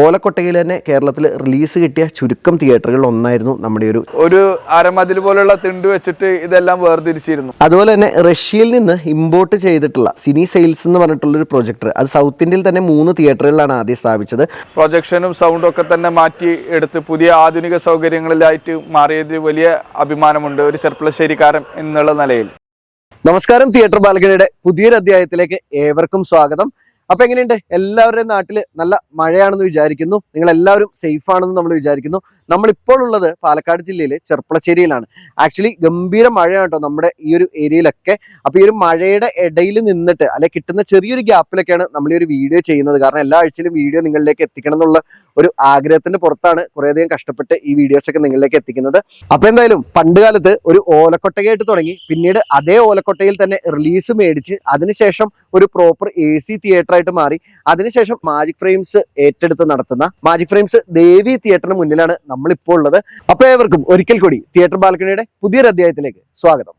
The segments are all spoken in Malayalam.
ഓലക്കൊട്ടയിൽ തന്നെ കേരളത്തിൽ റിലീസ് കിട്ടിയ ചുരുക്കം തിയേറ്ററുകളിൽ ഒന്നായിരുന്നു നമ്മുടെ ഒരു ഒരു അരമതിൽ പോലുള്ള തിണ്ട് വെച്ചിട്ട് ഇതെല്ലാം വേർതിരിച്ചിരുന്നു. അതുപോലെ തന്നെ റഷ്യയിൽ നിന്ന് ഇമ്പോർട്ട് ചെയ്തിട്ടുള്ള സിനി സെയിൽസ് എന്ന് പറഞ്ഞിട്ടുള്ള ഒരു പ്രൊജക്ടർ അത് സൗത്ത് ഇന്ത്യയിൽ തന്നെ മൂന്ന് തിയേറ്ററുകളിലാണ് ആദ്യം സ്ഥാപിച്ചത്. പ്രൊജക്ഷനും സൗണ്ടും ഒക്കെ തന്നെ മാറ്റി എടുത്ത് പുതിയ ആധുനിക സൗകര്യങ്ങളിലായിട്ട് മാറിയത് വലിയ അഭിമാനമുണ്ട് ഒരു ചെർപ്പളശ്ശേരിക്കാരൻ എന്നുള്ള നിലയിൽ. നമസ്കാരം തിയേറ്റർ ബാലകണിയുടെ പുതിയൊരു അധ്യായത്തിലേക്ക് ഏവർക്കും സ്വാഗതം. അപ്പൊ എങ്ങനെയുണ്ട്? എല്ലാവരുടെയും നാട്ടിൽ നല്ല മഴയാണെന്ന് വിചാരിക്കുന്നു. നിങ്ങൾ എല്ലാവരും സേഫ് ആണെന്ന് നമ്മൾ വിചാരിക്കുന്നു. നമ്മൾ ഇപ്പോൾ ഉള്ളത് പാലക്കാട് ജില്ലയിലെ ചെർപ്പളശ്ശേരിയിലാണ്. ആക്ച്വലി ഗംഭീര മഴയാണ് കേട്ടോ നമ്മുടെ ഈ ഒരു ഏരിയയിലൊക്കെ. അപ്പൊ ഈ ഒരു മഴയുടെ ഇടയിൽ നിന്നിട്ട് അല്ലെ കിട്ടുന്ന ചെറിയൊരു ഗ്യാപ്പിലൊക്കെയാണ് നമ്മൾ ഈ ഒരു വീഡിയോ ചെയ്യുന്നത്. കാരണം എല്ലാ ആഴ്ചയിലും വീഡിയോ നിങ്ങളിലേക്ക് എത്തിക്കണം എന്നുള്ള ഒരു ആഗ്രഹത്തിന്റെ പുറത്താണ് കുറേയധികം കഷ്ടപ്പെട്ട് ഈ വീഡിയോസ് ഒക്കെ നിങ്ങളിലേക്ക് എത്തിക്കുന്നത്. അപ്പൊ എന്തായാലും പണ്ട് കാലത്ത് ഒരു ഓലക്കൊട്ടയായിട്ട് തുടങ്ങി. പിന്നീട് അതേ ഓലക്കൊട്ടയിൽ തന്നെ റിലീസ് മേടിച്ച് അതിനുശേഷം ഒരു പ്രോപ്പർ എ സി തിയേറ്ററായിട്ട് മാറി. അതിനുശേഷം മാജിക് ഫ്രെയിംസ് ഏറ്റെടുത്ത് നടത്തുന്ന മാജിക് ഫ്രെയിംസ് ദേവി തിയേറ്ററിന് മുന്നിലാണ് നമ്മളിപ്പോൾ ഉള്ളത്. അപ്പൊ ഏവർക്കും ഒരിക്കൽ കൂടി തിയേറ്റർ ബാൽക്കണിയുടെ പുതിയൊരു അധ്യായത്തിലേക്ക് സ്വാഗതം.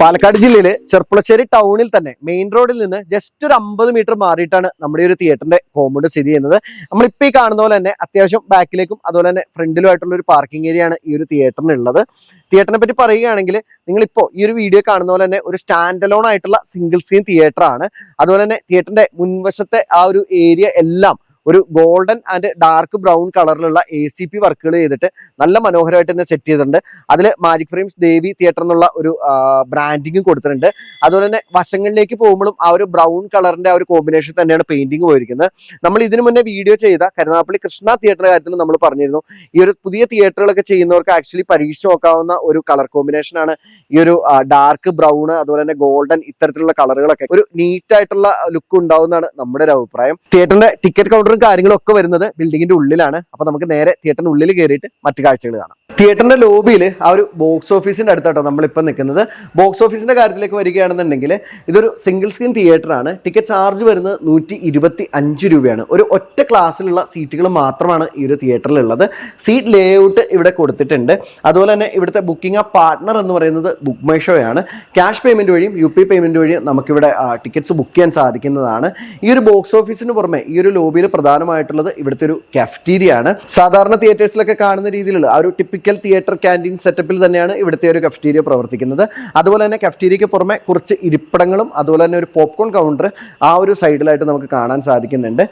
പാലക്കാട് ജില്ലയിലെ ചെർപ്പുളശ്ശേരി ടൗണിൽ തന്നെ മെയിൻ റോഡിൽ നിന്ന് ജസ്റ്റ് ഒരു അമ്പത് മീറ്റർ മാറിയിട്ടാണ് നമ്മുടെ ഒരു തിയേറ്ററിന്റെ കോമ്പൗണ്ട് സ്ഥിതി ചെയ്യുന്നത്. നമ്മളിപ്പോൾ ഈ കാണുന്ന പോലെ തന്നെ അത്യാവശ്യം ബാക്കിലേക്കും അതുപോലെ തന്നെ ഫ്രണ്ടിലുമായിട്ടുള്ള ഒരു പാർക്കിംഗ് ഏരിയയാണ് ഈ ഒരു തിയേറ്ററിനുള്ളത് തിയേറ്ററിനെ പറ്റി പറയുകയാണെങ്കിൽ നിങ്ങളിപ്പോൾ ഈ ഒരു വീഡിയോ കാണുന്ന പോലെ തന്നെ ഒരു സ്റ്റാൻഡ് അലോൺ ആയിട്ടുള്ള സിംഗിൾ സ്ക്രീൻ തിയേറ്റർ ആണ്. അതുപോലെ തന്നെ തിയേറ്ററിന്റെ മുൻവശത്തെ ആ ഒരു ഏരിയ എല്ലാം ഒരു ഗോൾഡൻ ആൻഡ് ഡാർക്ക് ബ്രൗൺ കളറിലുള്ള എ സി പി വർക്കുകൾ ചെയ്തിട്ട് നല്ല മനോഹരമായിട്ട് തന്നെ സെറ്റ് ചെയ്തിട്ടുണ്ട്. അതിൽ മാജിക് ഫ്രെയിംസ് ദേവി തിയേറ്റർ എന്നുള്ള ഒരു ബ്രാൻഡിങ്ങും കൊടുത്തിട്ടുണ്ട്. അതുപോലെ തന്നെ വശങ്ങളിലേക്ക് പോകുമ്പോഴും ആ ഒരു ബ്രൗൺ കളറിന്റെ ആ ഒരു കോമ്പിനേഷൻ തന്നെയാണ് പെയിന്റിങ് പോയിരിക്കുന്നത്. നമ്മൾ ഇതിനു മുന്നേ വീഡിയോ ചെയ്ത കരുനാപ്പള്ളി കൃഷ്ണ തിയേറ്ററിന്റെ കാര്യത്തിൽ നമ്മൾ പറഞ്ഞിരുന്നു. ഈ ഒരു പുതിയ തിയേറ്ററുകളൊക്കെ ചെയ്യുന്നവർക്ക് ആക്ച്വലി പരീക്ഷ നോക്കാവുന്ന ഒരു കളർ കോമ്പിനേഷൻ ആണ് ഈ ഒരു ഡാർക്ക് ബ്രൗൺ അതുപോലെ തന്നെ ഗോൾഡൻ ഇത്തരത്തിലുള്ള കളറുകളൊക്കെ ഒരു നീറ്റ് ആയിട്ടുള്ള ലുക്ക് ഉണ്ടാവുന്നതാണ് നമ്മുടെ ഒരു അഭിപ്രായം. തിയേറ്ററിന്റെ ടിക്കറ്റ് കൗണ്ടറും കാര്യങ്ങളും ഒക്കെ വരുന്നത് ബിൽഡിങ്ങിന്റെ ഉള്ളിലാണ്. അപ്പൊ നമുക്ക് നേരെ തിയേറ്ററിന്റെ ഉള്ളിൽ കയറിയിട്ട് മറ്റു കാഴ്ചകൾ കാണാം. തിയേറ്ററിന്റെ ലോബിയിൽ ആ ഒരു ബോക്സ് ഓഫീസിന്റെ അടുത്താട്ടോ നമ്മളിപ്പോൾ നിൽക്കുന്നത്. ബോക്സ് ഓഫീസിന്റെ കാര്യത്തിലേക്ക് വരികയാണെന്നുണ്ടെങ്കിൽ ഇതൊരു സിംഗിൾ സ്ക്രീൻ തിയേറ്റർ ആണ്. ടിക്കറ്റ് ചാർജ് വരുന്നത് നൂറ്റി ഇരുപത്തി അഞ്ച് രൂപയാണ്. ഒരു ഒറ്റ ക്ലാസ്സിലുള്ള സീറ്റുകൾ മാത്രമാണ് ഈ ഒരു തിയേറ്ററിൽ ഉള്ളത് സീറ്റ് ലേഔട്ട് ഇവിടെ കൊടുത്തിട്ടുണ്ട്. അതുപോലെ തന്നെ ഇവിടുത്തെ ബുക്കിംഗ് പാർട്ട്ണർ എന്ന് പറയുന്നത് ബുക്ക് മൈ ഷോയാണ് ക്യാഷ് പേയ്മെന്റ് വഴിയും യു പി പേയ്മെന്റ് വഴിയും നമുക്കിവിടെ ടിക്കറ്റ്സ് ബുക്ക് ചെയ്യാൻ സാധിക്കുന്നതാണ്. ഈ ഒരു ബോക്സ് ഓഫീസിന് പുറമെ ഈ ഒരു ലോബിയിൽ പ്രധാനമായിട്ടുള്ളത് ഇവിടുത്തെ ഒരു കഫ്റ്റീരിയ ആണ്. സാധാരണ തിയേറ്റേഴ്സിലൊക്കെ കാണുന്ന രീതിയിലുള്ള ആ ഒരു ടിപ്പിക്കൽ തിയേറ്റർ ക്യാന്റീൻ സെറ്റപ്പിൽ തന്നെയാണ് ഇവിടുത്തെ ഒരു കഫ്റ്റീരിയ പ്രവർത്തിക്കുന്നത്. അതുപോലെ തന്നെ കഫ്റ്റീരിയയ്ക്ക് പുറമെ കുറച്ച് ഇരിപ്പിടങ്ങളും അതുപോലെ തന്നെ ഒരു പോപ്കോൺ കൗണ്ടർ ആ ഒരു സൈഡിലായിട്ട് നമുക്ക് കാണാൻ സാധിക്കുന്നുണ്ട്.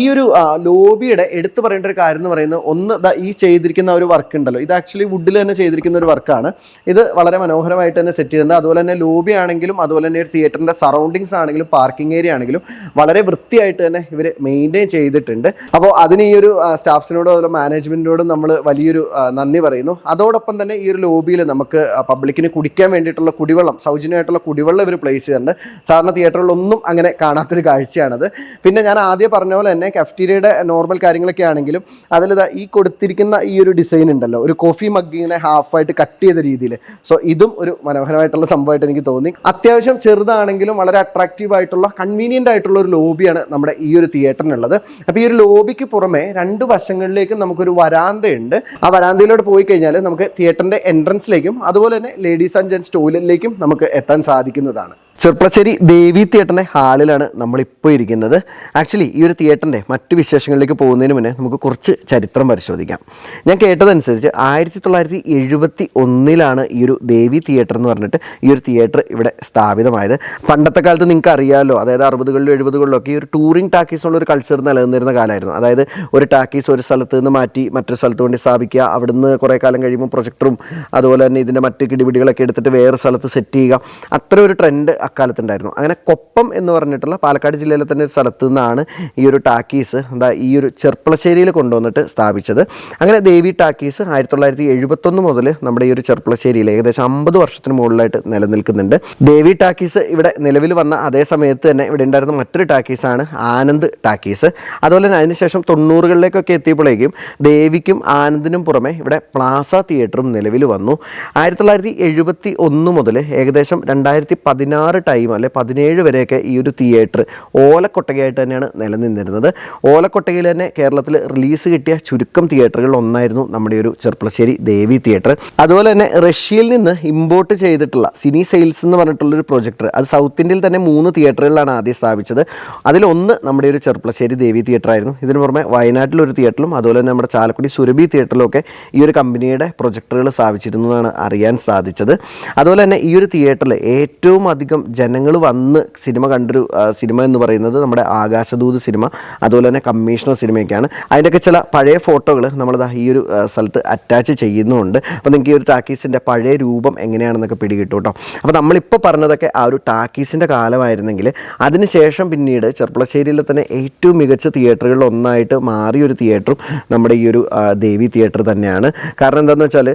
ഈ ഒരു ലോബിയുടെ എടുത്തു പറയേണ്ട ഒരു കാര്യം എന്ന് പറയുന്നത് ഒന്ന് ഈ ചെയ്തിരിക്കുന്ന ഒരു വർക്ക് ഉണ്ടല്ലോ. ഇത് ആക്ച്വലി വുഡിൽ തന്നെ ചെയ്തിരിക്കുന്ന ഒരു വർക്കാണ് ഇത് വളരെ മനോഹരമായിട്ട് തന്നെ സെറ്റ് ചെയ്തിട്ടുണ്ട്. അതുപോലെ തന്നെ ലോബി ആണെങ്കിലും അതുപോലെ തന്നെ ഒരു തിയേറ്ററിന്റെ സറൗണ്ടിങ്സ് ആണെങ്കിലും പാർക്കിംഗ് ഏരിയ ആണെങ്കിലും വളരെ വൃത്തിയായിട്ട് തന്നെ ഇവർ മെയിന്റെയിൻ ചെയ്തിട്ടുണ്ട്. അപ്പോൾ അതിന് ഈ ഒരു സ്റ്റാഫ്സിനോടും അതുപോലെ മാനേജ്മെന്റിനോടും നമ്മൾ വലിയൊരു ആ, നന്ദി പറയുന്നു. അതോടൊപ്പം തന്നെ ഈ ഒരു ലോബിയിൽ നമുക്ക് പബ്ലിക്കിന് കുടിക്കാൻ വേണ്ടിയിട്ടുള്ള കുടിവെള്ളം സൗജന്യമായിട്ടുള്ള കുടിവെള്ളം ഇവർ പ്ലേസ് ചെയ്തിട്ടുണ്ട് സാധാരണ തിയേറ്ററുകളൊന്നും അങ്ങനെ കാണാത്തൊരു കാഴ്ചയാണത്. പിന്നെ ഞാൻ ആദ്യം പറഞ്ഞ പോലെ തന്നെ കഫ്റ്റീരിയയുടെ നോർമൽ കാര്യങ്ങളൊക്കെ ആണെങ്കിലും അതിൽ ഈ കൊടുത്തിരിക്കുന്ന ഈ ഒരു ഡിസൈൻ ഉണ്ടല്ലോ ഒരു കോഫി മഗ്ഗിങ്ങനെ ഹാഫായിട്ട് കട്ട് ചെയ്ത രീതിയിൽ സോ ഇതും ഒരു മനോഹരമായിട്ടുള്ള സംഭവമായിട്ട് എനിക്ക് തോന്നി. അത്യാവശ്യം ചെറുതാണെങ്കിലും വളരെ അട്രാക്റ്റീവ് ആയിട്ടുള്ള കൺവീനിയന്റ് ആയിട്ടുള്ള ഒരു ലോബിയാണ് നമ്മുടെ ഈ ഒരു തിയേറ്ററിനുള്ളത് അപ്പോൾ ഈ ഒരു ലോബിക്ക് പുറമെ രണ്ട് വശങ്ങളിലേക്കും നമുക്കൊരു വരാന്തയുണ്ട്. ആ വരാന്തയിലോട്ട് പോയി കഴിഞ്ഞാൽ നമുക്ക് തിയേറ്ററിന്റെ എൻട്രൻസിലേക്കും അതുപോലെ തന്നെ ലേഡീസ് ആൻഡ് ജെൻസ് ടോയ്ലറ്റിലേക്കും നമുക്ക് എത്താൻ സാധിക്കുന്നതാണ്. ചെർപ്പളശ്ശേരി ദേവി തിയേറ്ററിന്റെ ഹാളിലാണ് നമ്മളിപ്പോൾ ഇരിക്കുന്നത്. ആക്ച്വലി ഈ ഒരു തിയേറ്ററിന്റെ മറ്റു വിശേഷങ്ങളിലേക്ക് പോകുന്നതിന് മുന്നേ നമുക്ക് കുറച്ച് ചരിത്രം പരിശോധിക്കാം. ഞാൻ കേട്ടതനുസരിച്ച് ആയിരത്തി തൊള്ളായിരത്തി എഴുപത്തി ഒന്നിലാണ് ഈ ഒരു ദേവി തിയേറ്റർ എന്ന് പറഞ്ഞിട്ട് ഈ ഒരു തിയേറ്റർ ഇവിടെ സ്ഥാപിതമായത്. പണ്ടത്തെ കാലത്ത് നിങ്ങൾക്ക് അറിയാമല്ലോ അതായത് അറുപതുകളിലും എഴുപതുകളിലും ഒക്കെ ഈ ഒരു ടൂറിംഗ് ടാക്കീസ് ഉള്ള ഒരു കൾച്ചർ നിലനിന്നിരുന്ന കാലമായിരുന്നു. അതായത് ഒരു ടാക്കീസ് ഒരു സ്ഥലത്ത് നിന്ന് മാറ്റി മറ്റൊരു സ്ഥലത്ത് കൊണ്ട് സ്ഥാപിക്കുക അവിടുന്ന് കുറേ കാലം കഴിയുമ്പോൾ പ്രൊജക്ടറും അതുപോലെ തന്നെ ഇതിന്റെ മറ്റ് കിടിപിടികളൊക്കെ എടുത്തിട്ട് വേറെ സ്ഥലത്ത് സെറ്റ് ചെയ്യുക. അത്ര ഒരു ട്രെൻഡ് അക്കാലത്തുണ്ടായിരുന്നു. അങ്ങനെ കൊപ്പം എന്ന് പറഞ്ഞിട്ടുള്ള പാലക്കാട് ജില്ലയിലെ തന്നെ ഒരു സ്ഥലത്തു നിന്നാണ് ഈ ഒരു ടാക്കീസ് എന്താ ഈ ഒരു ചെർപ്പളശ്ശേരിയിൽ കൊണ്ടുവന്നിട്ട് സ്ഥാപിച്ചത്. അങ്ങനെ ദേവി ടാക്കീസ് ആയിരത്തി തൊള്ളായിരത്തി എഴുപത്തൊന്ന് മുതൽ നമ്മുടെ ഈ ഒരു ചെർപ്പളശ്ശേരിയിൽ ഏകദേശം അമ്പത് വർഷത്തിന് മുകളിലായിട്ട് നിലനിൽക്കുന്നുണ്ട്. ദേവി ടാക്കീസ് ഇവിടെ നിലവിൽ വന്ന അതേ സമയത്ത് തന്നെ ഇവിടെ ഉണ്ടായിരുന്ന മറ്റൊരു ടാക്കീസാണ് ആനന്ദ് ടാക്കീസ്. അതുപോലെ തന്നെ അതിനുശേഷം തൊണ്ണൂറുകളിലേക്കൊക്കെ എത്തിയപ്പോഴേക്കും ദേവിക്കും ആനന്ദിനും പുറമെ ഇവിടെ പ്ലാസ തിയേറ്ററും നിലവിൽ വന്നു. ആയിരത്തി തൊള്ളായിരത്തി എഴുപത്തി ഒന്ന് മുതൽ ഏകദേശം രണ്ടായിരത്തി പതിനാറ് ടൈം അല്ലെ പതിനേഴ് വരെയൊക്കെ ഈ ഒരു തിയേറ്റർ ഓലക്കൊട്ടകയായിട്ട് തന്നെയാണ് നിലനിന്നിരുന്നത്. ഓലക്കൊട്ടകയിൽ തന്നെ കേരളത്തിൽ റിലീസ് കിട്ടിയ ചുരുക്കം തിയേറ്ററുകളിൽ ഒന്നായിരുന്നു നമ്മുടെ ഒരു ചെർപ്പളശ്ശേരി ദേവി തിയേറ്റർ അതുപോലെ തന്നെ റഷ്യയിൽ നിന്ന് ഇമ്പോർട്ട് ചെയ്തിട്ടുള്ള സിനി സെയിൽസ് എന്ന് പറഞ്ഞിട്ടുള്ളൊരു പ്രൊജക്ടർ അത് സൗത്ത് ഇന്ത്യയിൽ തന്നെ മൂന്ന് തിയേറ്ററുകളിലാണ് ആദ്യം സ്ഥാപിച്ചത്. അതിലൊന്ന് നമ്മുടെ ഒരു ചെർപ്പളശ്ശേരി ദേവി തിയേറ്റർ ആയിരുന്നു. ഇതിന് പുറമെ വയനാട്ടിലൊരു തിയേറ്ററിലും അതുപോലെ തന്നെ നമ്മുടെ ചാലക്കുടി സുരഭി തിയേറ്ററിലൊക്കെ ഈ ഒരു കമ്പനിയുടെ പ്രൊജക്ടറുകൾ സ്ഥാപിച്ചിരുന്നു എന്നാണ് അറിയാൻ സാധിച്ചത്. അതുപോലെ തന്നെ ഈ ഒരു തിയേറ്ററിൽ ഏറ്റവും അധികം ജനങ്ങൾ വന്ന് സിനിമ കണ്ടൊരു സിനിമ എന്ന് പറയുന്നത് നമ്മുടെ ആകാശദൂത് സിനിമ അതുപോലെ തന്നെ കമ്മീഷണർ സിനിമയൊക്കെയാണ്. അതിന്റെയൊക്കെ ചില പഴയ ഫോട്ടോകൾ നമ്മളിതാ ഈ ഒരു സ്ഥലത്ത് അറ്റാച്ച് ചെയ്യുന്നുണ്ട്. അപ്പോൾ നിങ്ങൾക്ക് ഈ ഒരു ടാക്കീസിന്റെ പഴയ രൂപം എങ്ങനെയാണെന്നൊക്കെ പിടികിട്ടും കേട്ടോ. അപ്പോൾ നമ്മളിപ്പോൾ പറഞ്ഞതൊക്കെ ആ ഒരു ടാക്കീസിന്റെ കാലമായിരുന്നെങ്കിൽ അതിനുശേഷം പിന്നീട് ചെർപ്പളശ്ശേരിയിലെ തന്നെ ഏറ്റവും മികച്ച തിയേറ്ററുകളിൽ ഒന്നായിട്ട് മാറിയൊരു തിയേറ്ററും നമ്മുടെ ഈ ഒരു ദേവി തിയേറ്റർ തന്നെയാണ്. കാരണം എന്താണെന്ന് വെച്ചാൽ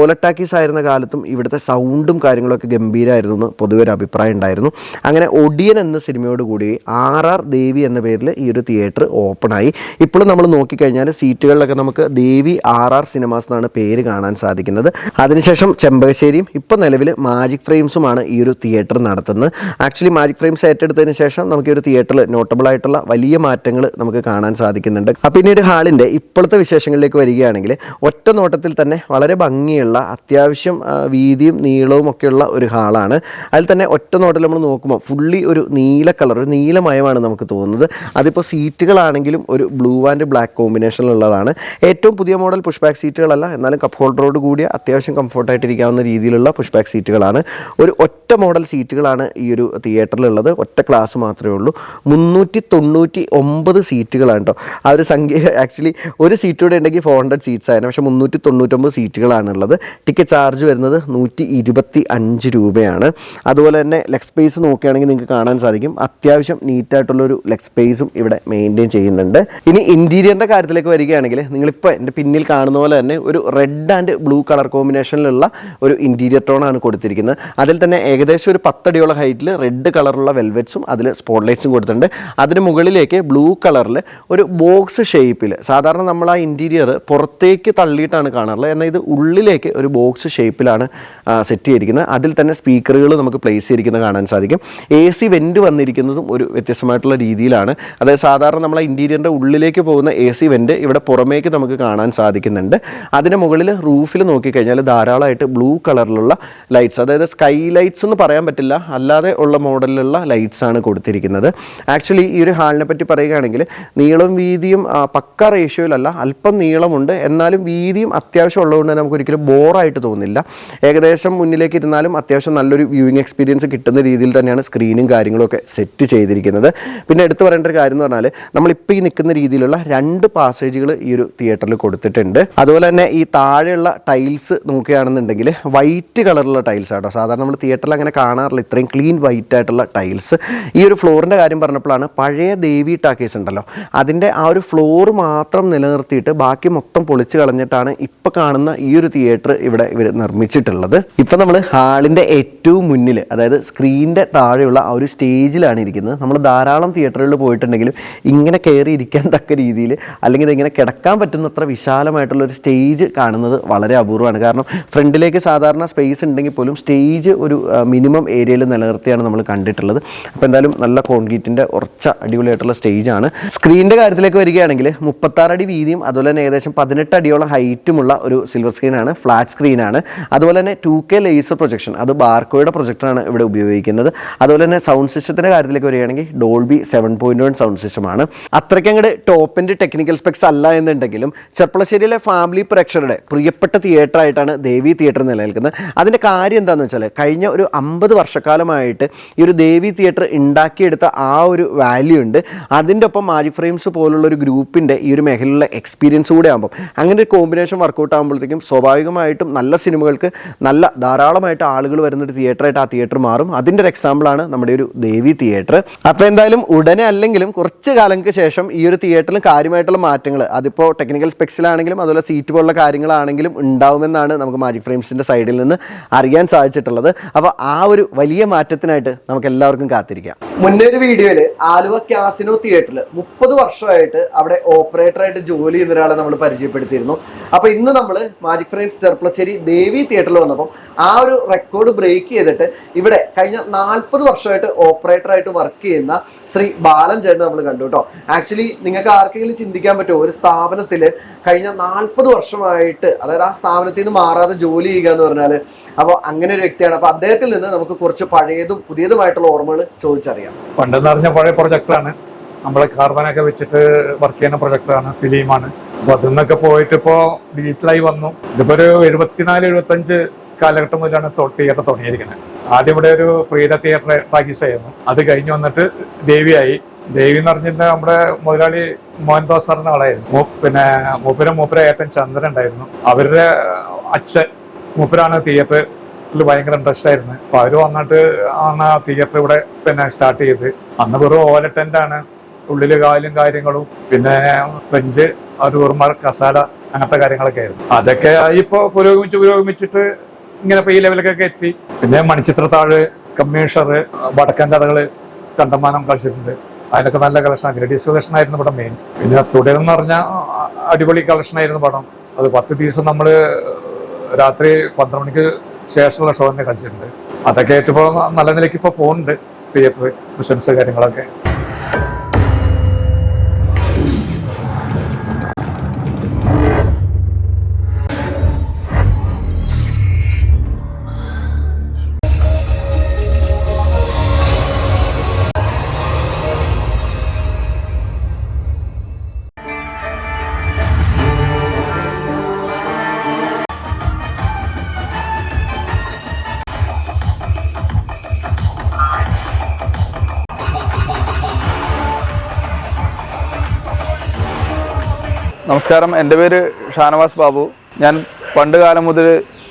ഓല ടാക്കീസ് ആയിരുന്ന കാലത്തും ഇവിടുത്തെ സൗണ്ടും കാര്യങ്ങളൊക്കെ ഗംഭീരമായിരുന്നു പൊതുവെ ഒരു അഭിപ്രായം ഉണ്ടായിരുന്നു. അങ്ങനെ ഒടിയൻ എന്ന സിനിമയോട് കൂടി ആർ ആർ ദേവി എന്ന പേരിൽ ഈ ഒരു തിയേറ്റർ ഓപ്പണായി ഇപ്പോഴും നമ്മൾ നോക്കിക്കഴിഞ്ഞാൽ സീറ്റുകളിലൊക്കെ നമുക്ക് ദേവി ആർ ആർ സിനിമാസ് എന്നാണ് പേര് കാണാൻ സാധിക്കുന്നത്. അതിനുശേഷം ചെമ്പകശ്ശേരിയും ഇപ്പോൾ നിലവിൽ മാജിക് ഫ്രെയിംസുമാണ് ഈ ഒരു തിയേറ്റർ നടത്തുന്നത്. ആക്ച്വലി മാജിക് ഫ്രെയിംസ് ഏറ്റെടുത്തതിന് ശേഷം നമുക്ക് ഈ ഒരു തിയേറ്ററിൽ നോട്ടബിൾ ആയിട്ടുള്ള വലിയ മാറ്റങ്ങൾ നമുക്ക് കാണാൻ സാധിക്കുന്നുണ്ട്. ഇനി ഒരു ഹാളിന്റെ ഇപ്പോഴത്തെ വിശേഷങ്ങളിലേക്ക് വരികയാണെങ്കിൽ ഒറ്റ നോട്ടത്തിൽ തന്നെ വളരെ ഭംഗിയുള്ള അത്യാവശ്യം വീതിയും നീളവും ഒക്കെയുള്ള ഒരു ഹാളാണ്. അതിൽ തന്നെ ഒറ്റ നോട്ടിൽ നമ്മൾ നോക്കുമ്പോൾ ഫുള്ളി ഒരു നീല കളർ ഒരു നീലമയമാണ് നമുക്ക് തോന്നുന്നത്. അതിപ്പോൾ സീറ്റുകളാണെങ്കിലും ഒരു ബ്ലൂ ആൻഡ് ബ്ലാക്ക് കോമ്പിനേഷനിലുള്ളതാണ്. ഏറ്റവും പുതിയ മോഡൽ പുഷ് ബാക്ക് സീറ്റുകളല്ല എന്നാലും കപ്പ് ഹോൾഡറോട് കൂടിയ അത്യാവശ്യം കംഫർട്ടായിട്ടിരിക്കാവുന്ന രീതിയിലുള്ള പുഷ് ബാക്ക് സീറ്റുകളാണ്. ഒരു ഒറ്റ മോഡൽ സീറ്റുകളാണ് ഈ ഒരു തിയേറ്ററിലുള്ളത്. ഒറ്റ ക്ലാസ് മാത്രമേ ഉള്ളൂ. മുന്നൂറ്റി തൊണ്ണൂറ്റി ഒമ്പത് സീറ്റുകളാണ് കേട്ടോ ആ ഒരു സംഖ്യ ആക്ച്വലി ഒരു സീറ്റ് കൂടെ ഉണ്ടെങ്കിൽ ഫോർ ഹൺഡ്രഡ് സീറ്റ്സ് ആയിരുന്നു. പക്ഷേ മുന്നൂറ്റി തൊണ്ണൂറ്റൊമ്പത് സീറ്റുകളാണുള്ളത് ടിക്കറ്റ് ചാർജ് വരുന്നത് നൂറ്റി ഇരുപത്തി അഞ്ച് രൂപയാണ്. അതുപോലെ തന്നെ ലെഗ് സ്പേസ് നോക്കുകയാണെങ്കിൽ നിങ്ങൾക്ക് കാണാൻ സാധിക്കും. അത്യാവശ്യം നീറ്റായിട്ടുള്ളൊരു ലെഗ് സ്പേസും ഇവിടെ മെയിന്റെയിൻ ചെയ്യുന്നുണ്ട്. ഇനി ഇന്റീരിയറിന്റെ കാര്യത്തിലേക്ക് വരികയാണെങ്കിൽ നിങ്ങളിപ്പോൾ എന്റെ പിന്നിൽ കാണുന്ന പോലെ തന്നെ ഒരു റെഡ് ആൻഡ് ബ്ലൂ കളർ കോമ്പിനേഷനിലുള്ള ഒരു ഇന്റീരിയർ ടോണാണ് കൊടുത്തിരിക്കുന്നത്. അതിൽ തന്നെ ഏകദേശം ഒരു പത്തടിയോളം ഹൈറ്റിൽ റെഡ് കളറുള്ള വെൽവെറ്റ്സും അതിൽ സ്പോട്ട് ലൈറ്റ്സും കൊടുത്തിട്ടുണ്ട്. അതിന് മുകളിലേക്ക് ബ്ലൂ കളറിൽ ഒരു ബോക്സ് ഷേപ്പിൽ സാധാരണ നമ്മൾ ആ ഇന്റീരിയർ പുറത്തേക്ക് തള്ളിയിട്ടാണ് കാണാറുള്ളത്. എന്നാൽ ഇത് ഉള്ളിലേക്ക് ഒരു ബോക്സ് ഷേപ്പിലാണ് സെറ്റ് ചെയ്തിരിക്കുന്നത്. അതിൽ തന്നെ സ്പീക്കറുകൾ നമുക്ക് പ്ലേസ് ചെയ്തിരിക്കുന്നത് കാണാൻ സാധിക്കും. എ സി വെന്റ് വന്നിരിക്കുന്നതും ഒരു വ്യത്യസ്തമായിട്ടുള്ള രീതിയിലാണ്. അതായത് സാധാരണ നമ്മൾ ഇന്റീരിയറിന്റെ ഉള്ളിലേക്ക് പോകുന്ന എ സി വെന്റ് ഇവിടെ പുറമേക്ക് നമുക്ക് കാണാൻ സാധിക്കുന്നുണ്ട്. അതിന് മുകളിൽ റൂഫിൽ നോക്കിക്കഴിഞ്ഞാൽ ധാരാളമായിട്ട് ബ്ലൂ കളറിലുള്ള ലൈറ്റ്സ് അതായത് സ്കൈ ലൈറ്റ്സ് എന്ന് പറയാൻ പറ്റില്ല. അല്ലാതെ ഉള്ള മോഡലിലുള്ള ലൈറ്റ്സ് ആണ് കൊടുത്തിരിക്കുന്നത്. ആക്ച്വലി ഈ ഒരു ഹാളിനെ പറ്റി പറയുകയാണെങ്കിൽ നീളം വീതിയും പക്ക റേഷ്യോയിലല്ല അല്പം നീളമുണ്ട്. എന്നാലും വീതിയും അത്യാവശ്യം ഉള്ളതുകൊണ്ട് തന്നെ നമുക്ക് ഒരിക്കലും ബോറായിട്ട് തോന്നില്ല. ഏകദേശം മുന്നിലേക്ക് ഇരുന്നാലും അത്യാവശ്യം നല്ലൊരു വ്യൂയിങ് എക്സ്പീരിയൻസ് കിട്ടുന്ന രീതിയിൽ തന്നെയാണ് സ്ക്രീനും കാര്യങ്ങളൊക്കെ സെറ്റ് ചെയ്തിരിക്കുന്നത്. പിന്നെ എടുത്തു പറയേണ്ട ഒരു കാര്യം എന്ന് പറഞ്ഞാൽ നമ്മളിപ്പോൾ ഈ നിൽക്കുന്ന രീതിയിലുള്ള രണ്ട് പാസേജുകൾ ഈ ഒരു തിയേറ്ററിൽ കൊടുത്തിട്ടുണ്ട്. അതുപോലെ തന്നെ ഈ താഴെയുള്ള ടൈൽസ് നോക്കുകയാണെന്നുണ്ടെങ്കിൽ വൈറ്റ് കളറുള്ള ടൈൽസ് ആട്ടോ. സാധാരണ നമ്മൾ തിയേറ്ററിൽ അങ്ങനെ കാണാറില്ല. ഇത്രയും ക്ലീൻ വൈറ്റ് ആയിട്ടുള്ള ടൈൽസ് ഈ ഒരു ഫ്ലോറിന്റെ കാര്യം പറഞ്ഞപ്പോഴാണ് പഴയ ദേവി ടാക്കേസ് ഉണ്ടല്ലോ. അതിന്റെ ആ ഒരു ഫ്ലോർ മാത്രം നിലനിർത്തിയിട്ട് ബാക്കി മൊത്തം പൊളിച്ച് കളഞ്ഞിട്ടാണ് ഇപ്പോൾ കാണുന്ന ഈ ഒരു തിയേറ്റർ ഇവിടെ ഇവർ നിർമ്മിച്ചിട്ടുള്ളത്. ഇപ്പം നമ്മൾ ഹാളിന്റെ ഏറ്റവും മുന്നിൽ അതായത് സ്ക്രീനിന്റെ താഴെയുള്ള ആ ഒരു സ്റ്റേജിലാണ് ഇരിക്കുന്നത്. നമ്മൾ ധാരാളം തിയേറ്ററുകളിൽ പോയിട്ടുണ്ടെങ്കിലും ഇങ്ങനെ കയറി ഇരിക്കാൻ തക്ക രീതിയിൽ അല്ലെങ്കിൽ ഇതിങ്ങനെ കിടക്കാൻ പറ്റുന്നത്ര വിശാലമായിട്ടുള്ള ഒരു സ്റ്റേജ് കാണുന്നത് വളരെ അപൂർവമാണ്. കാരണം ഫ്രണ്ടിലേക്ക് സാധാരണ സ്പേസ് ഉണ്ടെങ്കിൽ പോലും സ്റ്റേജ് ഒരു മിനിമം ഏരിയയിൽ നിലനിർത്തിയാണ് നമ്മൾ കണ്ടിട്ടുള്ളത്. അപ്പോൾ എന്തായാലും നല്ല കോൺക്രീറ്റിന്റെ ഉറച്ച അടിപൊളിയായിട്ടുള്ള സ്റ്റേജാണ്. സ്ക്രീനിന്റെ കാര്യത്തിലേക്ക് വരികയാണെങ്കിൽ മുപ്പത്താറ് അടി വീതിയും അതുപോലെ തന്നെ ഏകദേശം പതിനെട്ട് അടിയോളം ഹൈറ്റുമുള്ള ഒരു സിൽവർ സ്ക്രീനാണ് ഫ്ലാറ്റ് സ്ക്രീനാണ് അതുപോലെ തന്നെ ടു കെ ലേസർ പ്രൊജക്ഷൻ അത് ബാർക്കോയുടെ പ്രൊജക്ടറാണ് ഇവിടെ ഉപയോഗിക്കുന്നത്. അതുപോലെ തന്നെ സൗണ്ട് സിസ്റ്റത്തിന്റെ കാര്യത്തിലേക്ക് വരികയാണെങ്കിൽ Dolby seven point one sound സിസ്റ്റമാണ് അത്രയ്ക്ക് അങ്ങോട്ട് ടോപ്പിന്റെ ടെക്നിക്കൽ സ്പെക്സ് അല്ല എന്നുണ്ടെങ്കിലും ചെർപ്പളശ്ശേരിയിലെ ഫാമിലി പ്രേക്ഷകരുടെ പ്രിയപ്പെട്ട തിയേറ്റർ ആയിട്ടാണ് ദേവി തിയേറ്റർ നിലനിൽക്കുന്നത്. അതിന്റെ കാര്യം എന്താണെന്ന് വെച്ചാൽ കഴിഞ്ഞ ഒരു അമ്പത് വർഷക്കാലമായിട്ട് ഈ ഒരു ദേവി തിയേറ്റർ ഉണ്ടാക്കിയെടുത്ത ആ ഒരു വാല്യൂ ഉണ്ട്. അതിന്റെ ഒപ്പം മാജിക് ഫ്രെയിംസ് പോലുള്ള ഒരു ഗ്രൂപ്പിന്റെ ഈ ഒരു മേഖലയിലുള്ള എക്സ്പീരിയൻസ് കൂടെ ആകുമ്പോൾ അങ്ങനെ ഒരു കോമ്പിനേഷൻ വർക്കൗട്ട് ആകുമ്പോഴത്തേക്കും സ്വാഭാവികമായിട്ടും നല്ല സിനിമകൾക്ക് നല്ല ധാരാളമായിട്ട് ആളുകൾ വരുന്ന ഒരു തിയേറ്ററായിട്ട് ആ തിയേറ്റർ മാറും. അതിന്റെ ഒരു എക്സാമ്പിളാണ് നമ്മുടെ ഒരു ദേവി തിയേറ്റർ അപ്പോൾ എന്തായാലും ഉടനെ അല്ലെങ്കിലും കുറച്ച് കാലങ്ങൾക്ക് ശേഷം ഈ ഒരു തിയേറ്ററിൽ കാര്യമായിട്ടുള്ള മാറ്റങ്ങൾ അതിപ്പോൾ ടെക്നിക്കൽ സ്പെക്സിലാണെങ്കിലും അതുപോലെ സീറ്റ് പോലുള്ള കാര്യങ്ങളാണെങ്കിലും ഉണ്ടാവുമെന്നാണ് നമുക്ക് മാജിക് ഫ്രെയിംസിന്റെ സൈഡിൽ നിന്ന് അറിയാൻ സാധിച്ചിട്ടുള്ളത്. അപ്പോൾ ആ ഒരു വലിയ മാറ്റത്തിനായിട്ട് നമുക്ക് എല്ലാവർക്കും കാത്തിരിക്കാം. മുന്നേ ഒരു വീഡിയോയിൽ ആലുവ ക്യാസിനോ തിയേറ്ററിൽ മുപ്പത് വർഷമായിട്ട് അവിടെ ഓപ്പറേറ്ററായിട്ട് ജോലി ചെയ്യുന്ന ഒരാളെ നമ്മൾ പരിചയപ്പെടുത്തിയിരുന്നു. അപ്പൊ ഇന്ന് നമ്മൾ മാജിക് ഫ്രെയിംസ് ചെർപ്പളശ്ശേരി ദേവി തിയേറ്ററിൽ വന്നപ്പോൾ ആ ഒരു റെക്കോർഡ് ബ്രേക്ക് ചെയ്തിട്ട് ഇവിടെ കഴിഞ്ഞ നാൽപ്പത് വർഷമായിട്ട് ഓപ്പറേറ്ററായിട്ട് വർക്ക് ചെയ്യുന്ന ശ്രീ ബാലൻ ചേട്ടൻ നമ്മൾ കണ്ടു കേട്ടോ. ആക്ച്വലി നിങ്ങൾക്ക് ആർക്കെങ്കിലും ചിന്തിക്കാൻ പറ്റുമോ? ഒരു സ്ഥാപനത്തിൽ കഴിഞ്ഞ നാൽപ്പത് വർഷമായിട്ട് അതായത് ആ സ്ഥാപനത്തിൽ നിന്ന് മാറാതെ ജോലി ചെയ്യുക എന്ന് പറഞ്ഞാൽ അപ്പോൾ അങ്ങനെ ഒരു വ്യക്തിയാണ്. അപ്പോൾ അദ്ദേഹത്തിൽ നിന്ന് നമുക്ക് കുറച്ച് പഴയതും പുതിയതുമായിട്ടുള്ള ഓർമ്മകൾ ചോദിച്ചറിയാം. പണ്ടെന്ന് പറഞ്ഞ പഴയ പ്രൊജക്ടറാണ് നമ്മളെ കാർബനൊക്കെ വെച്ചിട്ട് വർക്ക് ചെയ്യുന്ന പ്രൊജക്ടറാണ് ഫിലിമാണ്. അപ്പോൾ അതിൽ നിന്നൊക്കെ പോയിട്ട് ഇപ്പോ ഡിജിറ്റലായി വന്നു. ഇതിപ്പോൾ ഒരു എഴുപത്തിനാല് എഴുപത്തഞ്ച് കാലഘട്ടം മുതലാണ് തിയേറ്റർ തുടങ്ങിയിരിക്കുന്നത്. ആദ്യം ഇവിടെ ഒരു പ്രീത തിയേറ്റർ പ്രാക്ടീസ് ആയിരുന്നു. അത് കഴിഞ്ഞ് വന്നിട്ട് ദേവിയായി. ദേവി എന്ന് പറഞ്ഞിട്ട് നമ്മുടെ മുതലാളി മോഹൻദാസ് സാറിന്റെ ആളായിരുന്നു. പിന്നെ മൂപ്പര മൂപ്പര ഏട്ടൻ ചന്ദ്രൻ ഉണ്ടായിരുന്നു. അവരുടെ അച്ഛൻ മൂപ്പരാണ് തിയേറ്ററിൽ ഭയങ്കര ഇൻട്രസ്റ്റ് ആയിരുന്നു അപ്പൊ അവർ വന്നിട്ട് ആണ് ആ തിയേറ്റർ ഇവിടെ പിന്നെ സ്റ്റാർട്ട് ചെയ്ത്. അന്ന് വെറും ഓല ടെന്റാണ് ഉള്ളിൽ കാലും കാര്യങ്ങളും പിന്നെ ബെഞ്ച് ഒരു വെറും കസാല അങ്ങനത്തെ കാര്യങ്ങളൊക്കെ ആയിരുന്നു. അതൊക്കെ ഇപ്പൊ പുരോഗമിച്ച് പുരോഗമിച്ചിട്ട് ഇങ്ങനെ ഈ ലെവലിലേക്കൊക്കെ എത്തി. പിന്നെ മണിച്ചിത്രത്താഴ് കമ്മീഷർ വടക്കൻ കഥകൾ കണ്ടമാനം കളിച്ചിട്ടുണ്ട്. അതിനൊക്കെ നല്ല കളക്ഷൻ ലേഡീസ് കളക്ഷൻ ആയിരുന്നു പടം മെയിൻ പിന്നെ തുടരെന്ന് പറഞ്ഞാൽ അടിപൊളി കളക്ഷൻ ആയിരുന്നു പടം. അത് പത്ത് ദിവസം നമ്മൾ രാത്രി പന്ത്രണ്ട് മണിക്ക് ശേഷമുള്ള ഷോ തന്നെ കളിച്ചിട്ടുണ്ട്. അതൊക്കെ ആയിട്ട് നല്ല നിലയ്ക്ക് ഇപ്പോൾ പോകുന്നുണ്ട് തിയേറ്റർ ബിസിനസ് കാര്യങ്ങളൊക്കെ. നമസ്കാരം. എന്റെ പേര് ഷാനവാസ് ബാബു. ഞാൻ പണ്ട് കാലം മുതൽ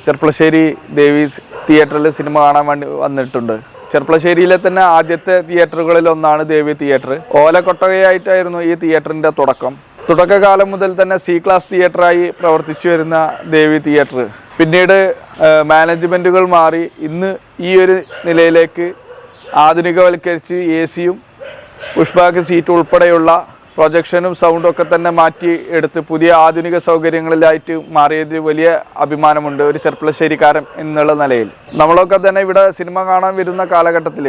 ചെർപ്പളശ്ശേരി ദേവീസ് തിയേറ്ററിൽ സിനിമ കാണാൻ വേണ്ടി വന്നിട്ടുണ്ട്. ചെർപ്പളശ്ശേരിയിലെ തന്നെ ആദ്യത്തെ തിയേറ്ററുകളിൽ ഒന്നാണ് ദേവി തിയേറ്റർ. ഓലക്കൊട്ടകയായിട്ടായിരുന്നു ഈ തിയേറ്ററിന്റെ തുടക്കം. തുടക്കകാലം മുതൽ തന്നെ സി ക്ലാസ് തിയേറ്ററായി പ്രവർത്തിച്ചു വരുന്ന ദേവി തിയേറ്റർ. പിന്നീട് മാനേജ്മെന്റുകൾ മാറി. ഇന്ന് ഈ ഒരു നിലയിലേക്ക് ആധുനികവൽക്കരിച്ച് എ സിയും പുഷ്പാക്ക് സീറ്റ് ഉൾപ്പെടെയുള്ള പ്രൊജക്ഷനും സൗണ്ടും ഒക്കെ തന്നെ മാറ്റി എടുത്ത് പുതിയ ആധുനിക സൗകര്യങ്ങളിലായിട്ട് മാറിയതിൽ വലിയ അഭിമാനമുണ്ട്. ഒരു ചെർപ്പളശ്ശേരിക്കാരൻ എന്നുള്ള നിലയിൽ. നമ്മളൊക്കെ തന്നെ ഇവിടെ സിനിമ കാണാൻ വരുന്ന കാലഘട്ടത്തിൽ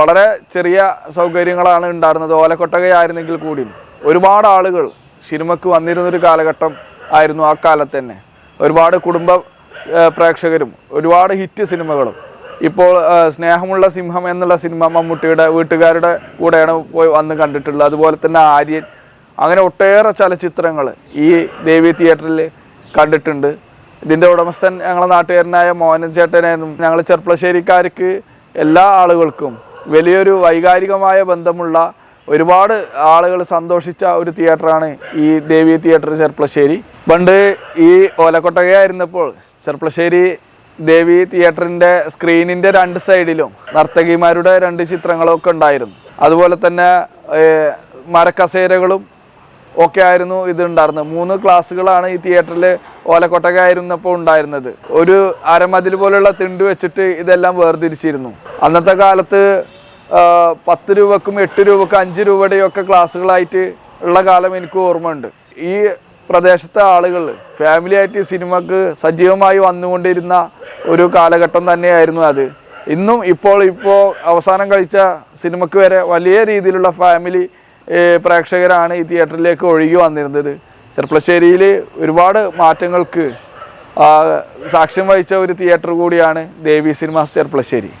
വളരെ ചെറിയ സൗകര്യങ്ങളാണ് ഉണ്ടായിരുന്നത്. ഓലക്കൊട്ടകയായിരുന്നെങ്കിൽ കൂടിയും ഒരുപാട് ആളുകൾ സിനിമക്ക് വന്നിരുന്നൊരു കാലഘട്ടം ആയിരുന്നു ആ കാലത്ത് തന്നെ. ഒരുപാട് കുടുംബ പ്രേക്ഷകരും ഒരുപാട് ഹിറ്റ് സിനിമകളും ഇപ്പോൾ സ്നേഹമുള്ള സിംഹം എന്നുള്ള സിനിമ മമ്മൂട്ടിയുടെ വീട്ടുകാരുടെ കൂടെയാണ് പോയി വന്ന് കണ്ടിട്ടുള്ളത്. അതുപോലെ തന്നെ ആര്യൻ. അങ്ങനെ ഒട്ടേറെ ചലച്ചിത്രങ്ങൾ ഈ ദേവി തിയേറ്ററിൽ കണ്ടിട്ടുണ്ട്. ഇതിന്റെ ഉടമസ്ഥൻ ഞങ്ങളെ നാട്ടുകാരനായ മോഹനൻ ചേട്ടനായിരുന്നു. ഞങ്ങൾ ചെർപ്പളശ്ശേരിക്കാർക്ക് എല്ലാ ആളുകൾക്കും വലിയൊരു വൈകാരികമായ ബന്ധമുള്ള ഒരുപാട് ആളുകൾ സന്തോഷിച്ച ഒരു തിയേറ്ററാണ് ഈ ദേവി തിയേറ്റർ ചെർപ്പളശ്ശേരി. പണ്ട് ഈ ഓലക്കൊട്ടകയായിരുന്നപ്പോൾ ചെർപ്പളശ്ശേരി ദേവി തിയേറ്ററിന്റെ സ്ക്രീനിന്റെ രണ്ട് സൈഡിലും നർത്തകിമാരുടെ രണ്ട് ചിത്രങ്ങളൊക്കെ ഉണ്ടായിരുന്നു. അതുപോലെ തന്നെ മരക്കസേരകളും ഒക്കെ ആയിരുന്നു ഇത് ഉണ്ടായിരുന്നത് മൂന്ന് ക്ലാസ്സുകളാണ് ഈ തിയേറ്ററിൽ ഓലക്കൊട്ടക ആയിരുന്നപ്പോൾ ഉണ്ടായിരുന്നത്. ഒരു അരമതിൽ പോലുള്ള തിണ്ട് വെച്ചിട്ട് ഇതെല്ലാം വേർതിരിച്ചിരുന്നു. അന്നത്തെ കാലത്ത് പത്ത് രൂപക്കും എട്ട് രൂപക്കും അഞ്ച് രൂപയുടെയും ഒക്കെ ക്ലാസ്സുകളായിട്ട് ഉള്ള കാലം എനിക്ക് ഓർമ്മയുണ്ട്. ഈ പ്രദേശത്തെ ആളുകൾ ഫാമിലി ആയിട്ട് ഈ സിനിമക്ക് സജീവമായി വന്നുകൊണ്ടിരുന്ന ഒരു കാലഘട്ടം തന്നെയായിരുന്നു അത്. ഇന്നും ഇപ്പോൾ ഇപ്പോൾ അവസാനം കഴിച്ച സിനിമയ്ക്ക് വരെ വലിയ രീതിയിലുള്ള ഫാമിലി പ്രേക്ഷകരാണ് ഈ തിയേറ്ററിലേക്ക് ഒഴുകി വന്നിരുന്നത്. ചെർപ്പളശ്ശേരിയിൽ ഒരുപാട് മാറ്റങ്ങൾക്ക് സാക്ഷ്യം വഹിച്ച ഒരു തിയേറ്റർ കൂടിയാണ് ദേവി സിനിമാസ് ചെർപ്പളശ്ശേരി.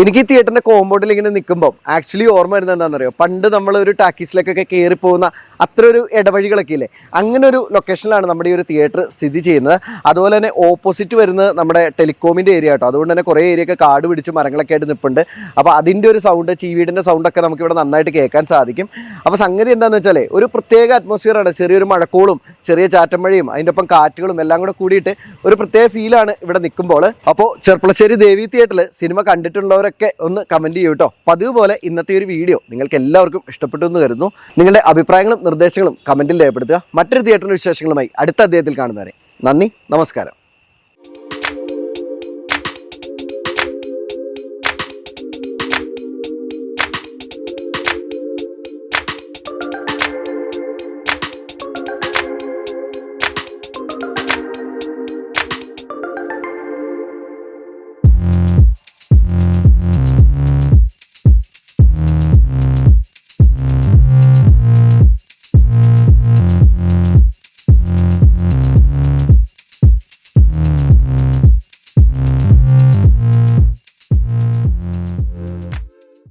എനിക്ക് ഈ തിയേറ്ററിന്റെ കോമ്പൗണ്ടിൽ ഇങ്ങനെ നിൽക്കുമ്പോൾ ആക്ച്വലി ഓർമ്മ വരുന്നത് എന്താണെന്നറിയോ? പണ്ട് നമ്മൾ ഒരു ടാക്കീസിലേക്കൊക്കെ കയറി പോകുന്ന അത്ര ഒരു ഇടവഴികളൊക്കെ ഇല്ലേ? അങ്ങനെ ഒരു ലൊക്കേഷനിലാണ് നമ്മുടെ ഈ ഒരു തിയേറ്റർ സ്ഥിതി ചെയ്യുന്നത്. അതുപോലെ തന്നെ ഓപ്പോസിറ്റ് വരുന്നത് നമ്മുടെ ടെലികോമിന്റെ ഏരിയ കേട്ടോ. അതുകൊണ്ട് തന്നെ കുറേ ഏരിയ ഒക്കെ കാട് പിടിച്ച് മരങ്ങളൊക്കെ ആയിട്ട് നിൽപ്പുണ്ട് അപ്പോൾ അതിന്റെ ഒരു സൗണ്ട് ചീവീടിന്റെ സൗണ്ട് ഒക്കെ നമുക്ക് ഇവിടെ നന്നായിട്ട് കേൾക്കാൻ സാധിക്കും. അപ്പോൾ സംഗതി എന്താണെന്ന് വെച്ചാൽ ഒരു പ്രത്യേക അറ്റ്മോസ്ഫിയറാണ് ചെറിയൊരു മഴക്കോളും ചെറിയ ചാറ്റമഴയും അതിന്റെ ഒപ്പം കാറ്റുകളും എല്ലാം കൂടെ കൂടിയിട്ട് ഒരു പ്രത്യേക ഫീലാണ് ഇവിടെ നിൽക്കുമ്പോൾ അപ്പോൾ ചെർപ്പളശ്ശേരി ദേവി തിയേറ്ററിൽ സിനിമ കണ്ടിട്ടുള്ളവരൊക്കെ കാണുന്നവരൊക്കെ ഒന്ന് കമന്റ് ചെയ്യൂ കേട്ടോ പതിവ് പോലെ ഇന്നത്തെ ഒരു വീഡിയോ നിങ്ങൾക്ക് എല്ലാവർക്കും ഇഷ്ടപ്പെട്ടു എന്ന് കരുതുന്നു. നിങ്ങളുടെ അഭിപ്രായങ്ങളും നിർദ്ദേശങ്ങളും കമന്റിൽ രേഖപ്പെടുത്തുക. മറ്റൊരു തിയേറ്ററിന്റെ വിശേഷങ്ങളുമായി അടുത്ത അദ്ദേഹത്തിൽ കാണുന്നവരെ. നന്ദി നമസ്കാരം.